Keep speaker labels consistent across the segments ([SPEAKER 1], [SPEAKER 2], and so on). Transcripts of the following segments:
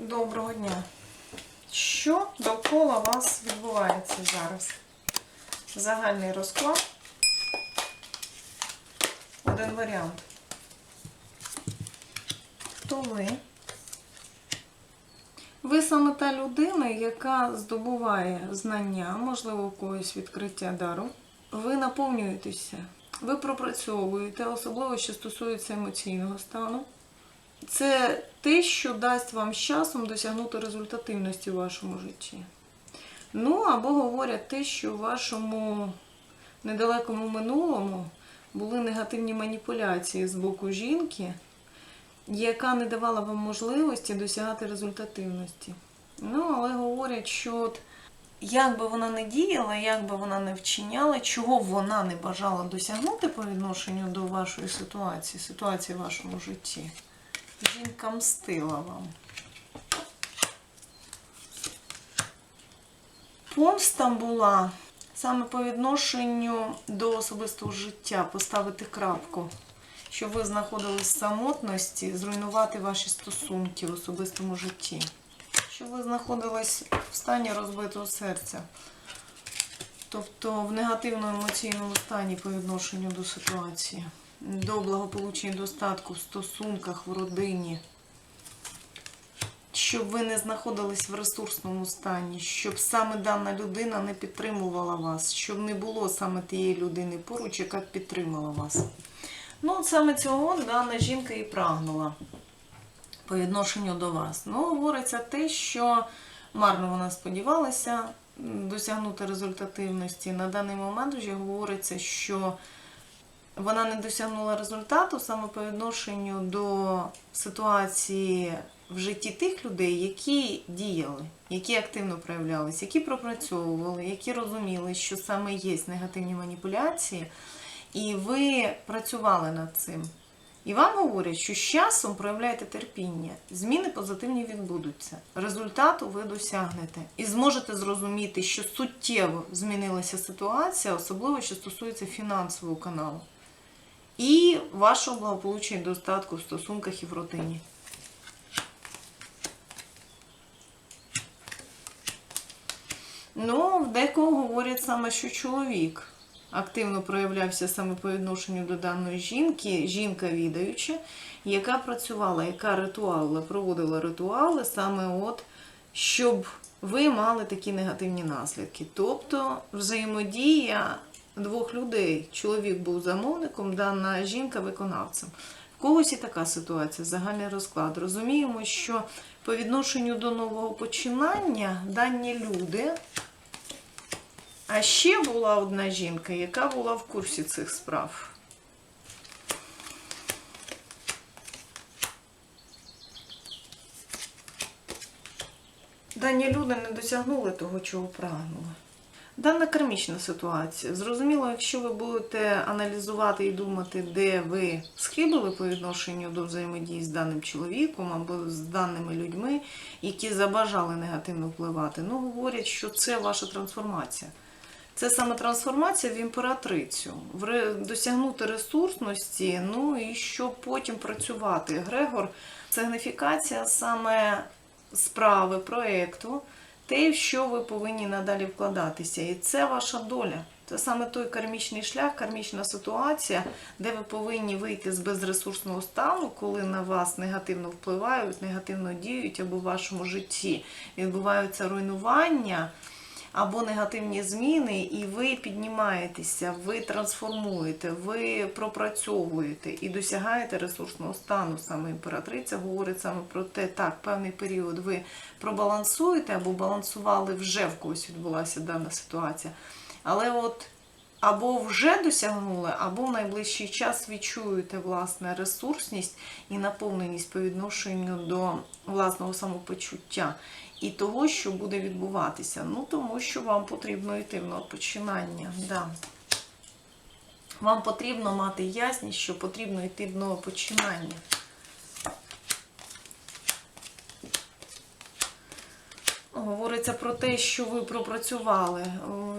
[SPEAKER 1] Доброго дня. Що довкола вас відбувається зараз? Загальний розклад. Один варіант. Хто ви? Ви саме та людина, яка здобуває знання, можливо, когось відкриття дару. Ви наповнюєтеся, ви пропрацьовуєте, особливо що стосується емоційного стану. Це те, що дасть вам з часом досягнути результативності в вашому житті. Ну, або говорять те, що в вашому недалекому минулому були негативні маніпуляції з боку жінки, яка не давала вам можливості досягати результативності. Ну, але говорять, що от як би вона не діяла, як би вона не вчиняла, чого б вона не бажала досягнути по відношенню до вашої ситуації, ситуації в вашому житті. Жінка мстила вам. Помста була саме по відношенню до особистого життя, поставити крапку, щоб ви знаходились в самотності, зруйнувати ваші стосунки в особистому житті, щоб ви знаходились в стані розбитого серця, тобто в негативному емоційному стані по відношенню до ситуації до благополуччя і достатку в стосунках, в родині, щоб ви не знаходились в ресурсному стані, щоб саме дана людина не підтримувала вас, щоб не було саме тієї людини поруч, яка підтримала вас. Ну, от саме цього дана жінка і прагнула по відношенню до вас. Ну, говориться те, що марно вона сподівалася досягнути результативності. На даний момент вже говориться, що вона не досягнула результату саме по відношенню до ситуації в житті тих людей, які діяли, які активно проявлялися, які пропрацьовували, які розуміли, що саме є негативні маніпуляції, і ви працювали над цим. І вам говорять, що з часом проявляєте терпіння, зміни позитивні відбудуться. Результату ви досягнете і зможете зрозуміти, що суттєво змінилася ситуація, особливо що стосується фінансового каналу і вашого благополуччя і достатку в стосунках і в родині. Ну, в декого говорять саме, що чоловік активно проявлявся саме по відношенню до даної жінки, жінка відаюча, яка працювала, яка ритуали, проводила ритуали саме от, щоб ви мали такі негативні наслідки. Тобто взаємодія двох людей. Чоловік був замовником, дана жінка виконавцем. В когось і така ситуація, загальний розклад. Розуміємо, що по відношенню до нового починання дані люди. А ще була одна жінка, яка була в курсі цих справ. Дані люди не досягнули того, чого прагнули. Дана кармічна ситуація. Зрозуміло, якщо ви будете аналізувати і думати, де ви схибили по відношенню до взаємодії з даним чоловіком або з даними людьми, які забажали негативно впливати, ну говорять, що це ваша трансформація. Це саме трансформація в імператрицю, в досягнути ресурсності, ну і щоб потім працювати. Грегор сигніфікація саме справи, проєкту, те, що ви повинні надалі вкладатися. І це ваша доля. Це саме той кармічний шлях, кармічна ситуація, де ви повинні вийти з безресурсного стану, коли на вас негативно впливають, негативно діють, або в вашому житті відбуваються руйнування або негативні зміни, і ви піднімаєтеся, ви трансформуєте, ви пропрацьовуєте і досягаєте ресурсного стану. Саме імператриця говорить саме про те, так, певний період ви пробалансуєте або балансували вже в когось відбулася дана ситуація. Але от або вже досягнули, або в найближчий час відчуєте власне ресурсність і наповненість по відношенню до власного самопочуття і того, що буде відбуватися. Ну, тому що вам потрібно йти в новопочинання. Да. Вам потрібно мати ясність, що потрібно йти в нове Говориться про те, що ви пропрацювали,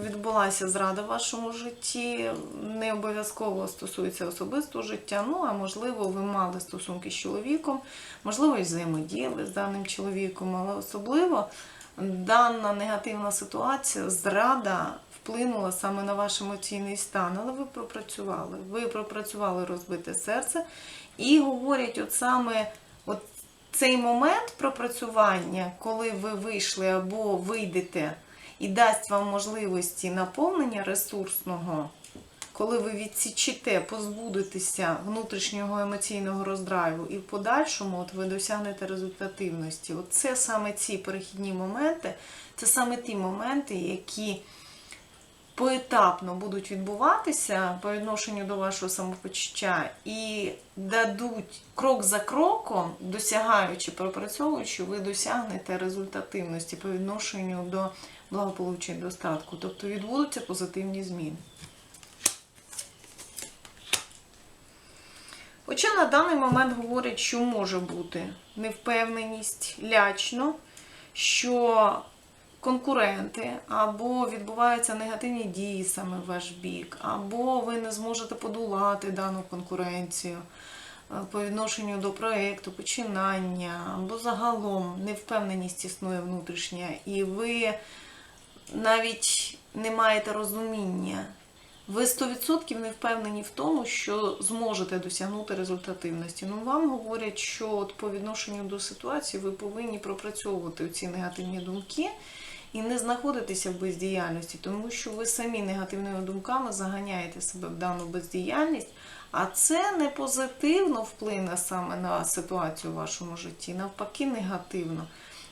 [SPEAKER 1] відбулася зрада в вашому житті, не обов'язково стосується особистого життя, ну а можливо, ви мали стосунки з чоловіком, можливо, і взаємодіяли з даним чоловіком, але особливо дана негативна ситуація, зрада вплинула саме на ваш емоційний стан, але ви пропрацювали. Ви пропрацювали розбите серце. І говорять, от саме от цей момент пропрацювання, коли ви вийшли або вийдете, і дасть вам можливості наповнення ресурсного, коли ви відсічите, позбудетеся внутрішнього емоційного роздрайву, і в подальшому от ви досягнете результативності. От це саме ці перехідні моменти, це саме ті моменти, які поетапно будуть відбуватися по відношенню до вашого самопочуття і дадуть крок за кроком, досягаючи, пропрацьовуючи, ви досягнете результативності по відношенню до благополуччя і достатку. Тобто відбудуться позитивні зміни. Хоча на даний момент говорять, що може бути невпевненість, лячно, що конкуренти, або відбуваються негативні дії саме в ваш бік, або ви не зможете подолати дану конкуренцію е, по відношенню до проєкту, починання, або загалом невпевненість існує внутрішня, і ви навіть не маєте розуміння. Ви 100% не впевнені в тому, що зможете досягнути результативності. Ну, вам говорять, що от по відношенню до ситуації ви повинні пропрацьовувати ці негативні думки і не знаходитися в бездіяльності, тому що ви самі негативними думками заганяєте себе в дану бездіяльність, а це не позитивно вплине саме на ситуацію в вашому житті, навпаки, негативно.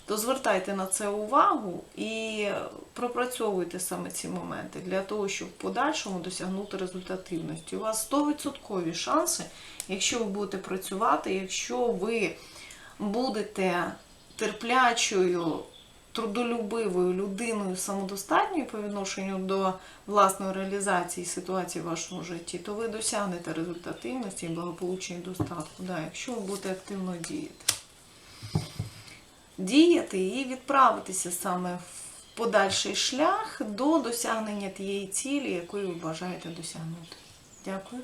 [SPEAKER 1] То звертайте на це увагу і пропрацьовуйте саме ці моменти для того, щоб в подальшому досягнути результативності. У вас 100% шанси, якщо ви будете працювати, якщо ви будете терплячою, трудолюбивою людиною самодостатньою по відношенню до власної реалізації ситуації в вашому житті, то ви досягнете результативності і благополуччя достатку, да, якщо ви будете активно діяти діяти і відправитися саме в подальший шлях до досягнення тієї цілі, якої ви бажаєте досягнути. Дякую.